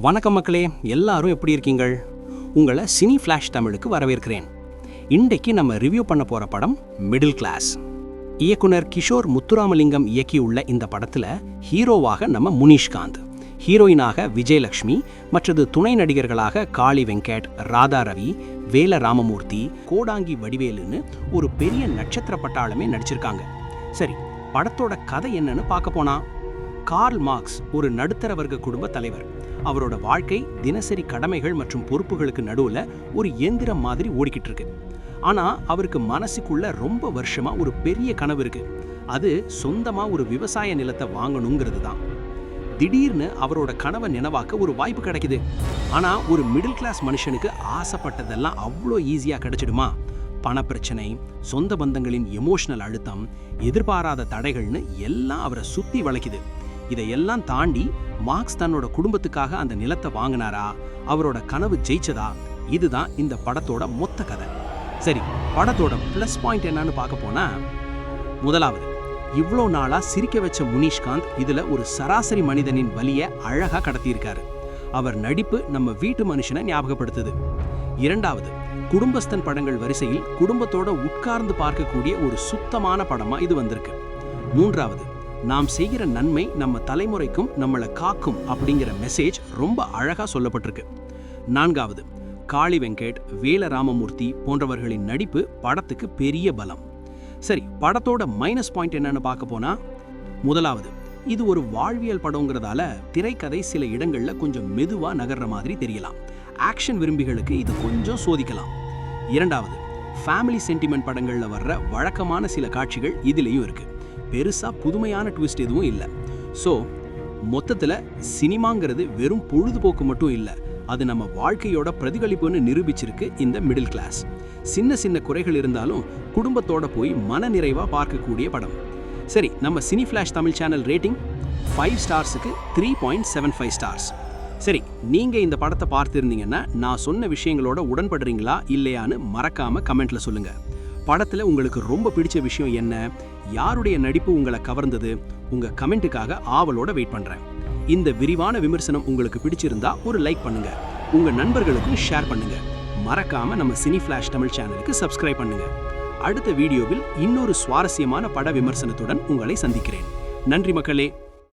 வணக்கம் மக்களே எல்லாரும் எப்படி இருக்கீங்கள்? உங்களை சினி ஃப்ளாஷ் தமிழுக்கு வரவேற்கிறேன். இன்றைக்கு நம்ம ரிவ்யூ பண்ண போகிற படம் மிடில் கிளாஸ் இயக்குனர் கிஷோர் முத்துராமலிங்கம் இயக்கியுள்ள இந்த படத்தில் ஹீரோவாக நம்ம முனிஷ்காந்த். ஹீரோயினாக விஜயலட்சுமி மற்றது துணை நடிகர்களாக காளி வெங்கட் ராதா ரவி வேல ராமமூர்த்தி கோடாங்கி வடிவேலுன்னு ஒரு பெரிய நட்சத்திர பட்டாளமே நடிச்சிருக்காங்க. சரி படத்தோட கதை என்னன்னு பார்க்க போனா கார்ல் மார்க்ஸ் ஒரு நடுத்தர வர்க்க குடும்ப தலைவர். அவரோட வாழ்க்கை தினசரி கடமைகள் மற்றும் பொறுப்புகளுக்கு நடுவில் ஒரு இயந்திரம் மாதிரி ஓடிக்கிட்டு இருக்கு. ஆனால் அவருக்கு மனசுக்குள்ள ரொம்ப வருஷமாக ஒரு பெரிய கனவு இருக்கு. அது சொந்தமாக ஒரு விவசாய நிலத்தை வாங்கணுங்கிறது தான். திடீர்னு அவரோட கனவை நினைவாக்க ஒரு வாய்ப்பு கிடைக்குது. ஆனால் ஒரு மிடில் கிளாஸ் மனுஷனுக்கு ஆசைப்பட்டதெல்லாம் அவ்வளோ ஈஸியாக கிடைச்சிடுமா? பணப்பிரச்சனை சொந்த பந்தங்களின் எமோஷனல் அழுத்தம் எதிர்பாராத தடைகள்னு எல்லாம் அவரை சுற்றி வளைக்குது. இதையெல்லாம் தாண்டி மார்க்ஸ் தன்னோட குடும்பத்துக்காக அந்த நிலத்தை வாங்கினாரா? அவரோட கனவு ஜெயிச்சதா? இதுதான் இந்த படத்தோட மொத்த கதை. சரி படத்தோட ப்ளஸ் பாயிண்ட் என்னன்னு பார்க்க போனா முதலாவது இவ்வளோ நாளா சிரிக்க வச்ச முனிஷ்காந்த் இதுல ஒரு சராசரி மனிதனின் வலிய அழகா கடத்தியிருக்காரு. அவர் நடிப்பு நம்ம வீட்டு மனுஷனை ஞாபகப்படுத்துது. இரண்டாவது குடும்பஸ்தன் படங்கள் வரிசையில் குடும்பத்தோட உட்கார்ந்து பார்க்கக்கூடிய ஒரு சுத்தமான படமா இது வந்திருக்கு. மூன்றாவது நாம் செய்கிற நன்மை நம்ம தலைமுறைக்கும் நம்மளை காக்கும் அப்படிங்கிற மெசேஜ் ரொம்ப அழகா சொல்லப்பட்டிருக்கு. நான்காவது காளி வெங்கட் வேல ராமமூர்த்தி போன்றவர்களின் நடிப்பு படத்துக்கு பெரிய பலம். சரி படத்தோட மைனஸ் பாயிண்ட் என்னன்னு பார்க்க போனா முதலாவது இது ஒரு வாழ்வியல் படங்கிறதால திரைக்கதை சில இடங்கள்ல கொஞ்சம் மெதுவா நகர்ற மாதிரி தெரியலாம். ஆக்ஷன் விரும்பிகளுக்கு இது கொஞ்சம் சோதிக்கலாம். இரண்டாவது ஃபேமிலி சென்டிமெண்ட் படங்கள்ல வர்ற வழக்கமான சில காட்சிகள் இதுலயும் இருக்கு. பெருசாக புதுமையான ட்விஸ்ட் எதுவும் இல்லை. ஸோ மொத்தத்தில் சினிமாங்கிறது வெறும் பொழுதுபோக்கு மட்டும் இல்லை அது நம்ம வாழ்க்கையோட பிரதிபலிப்புன்னு நிரூபிச்சிருக்கு இந்த மிடில் கிளாஸ் சின்ன சின்ன குறைகள் இருந்தாலும் குடும்பத்தோட போய் மன நிறைவாக பார்க்கக்கூடிய படம். சரி நம்ம cine flash Tamil channel rating five ஸ்டார்ஸுக்கு three point seven five stars சரி நீங்கள் இந்த படத்தை பார்த்துருந்தீங்கன்னா நான் சொன்ன விஷயங்களோட உடன்படுறீங்களா இல்லையான்னு மறக்காமல் கமெண்ட்டில் சொல்லுங்கள் படத்துல உங்களுக்கு ரொம்ப பிடிச்ச விஷயம் என்ன? யாருடைய நடிப்பு உங்களை கவர்ந்தது? உங்க கமெண்ட்டுக்காக ஆவலோட வெயிட் பண்றேன். இந்த விரிவான விமர்சனம் உங்களுக்கு பிடிச்சிருந்தா ஒரு லைக் பண்ணுங்க. உங்க நண்பர்களுக்கும் ஷேர் பண்ணுங்க. மறக்காம நம்ம சினி ஃபிளாஷ் தமிழ் சேனலுக்கு சப்ஸ்கிரைப் பண்ணுங்க. அடுத்த வீடியோவில் இன்னொரு சுவாரஸ்யமான பட விமர்சனத்துடன் உங்களை சந்திக்கிறேன். நன்றி மக்களே.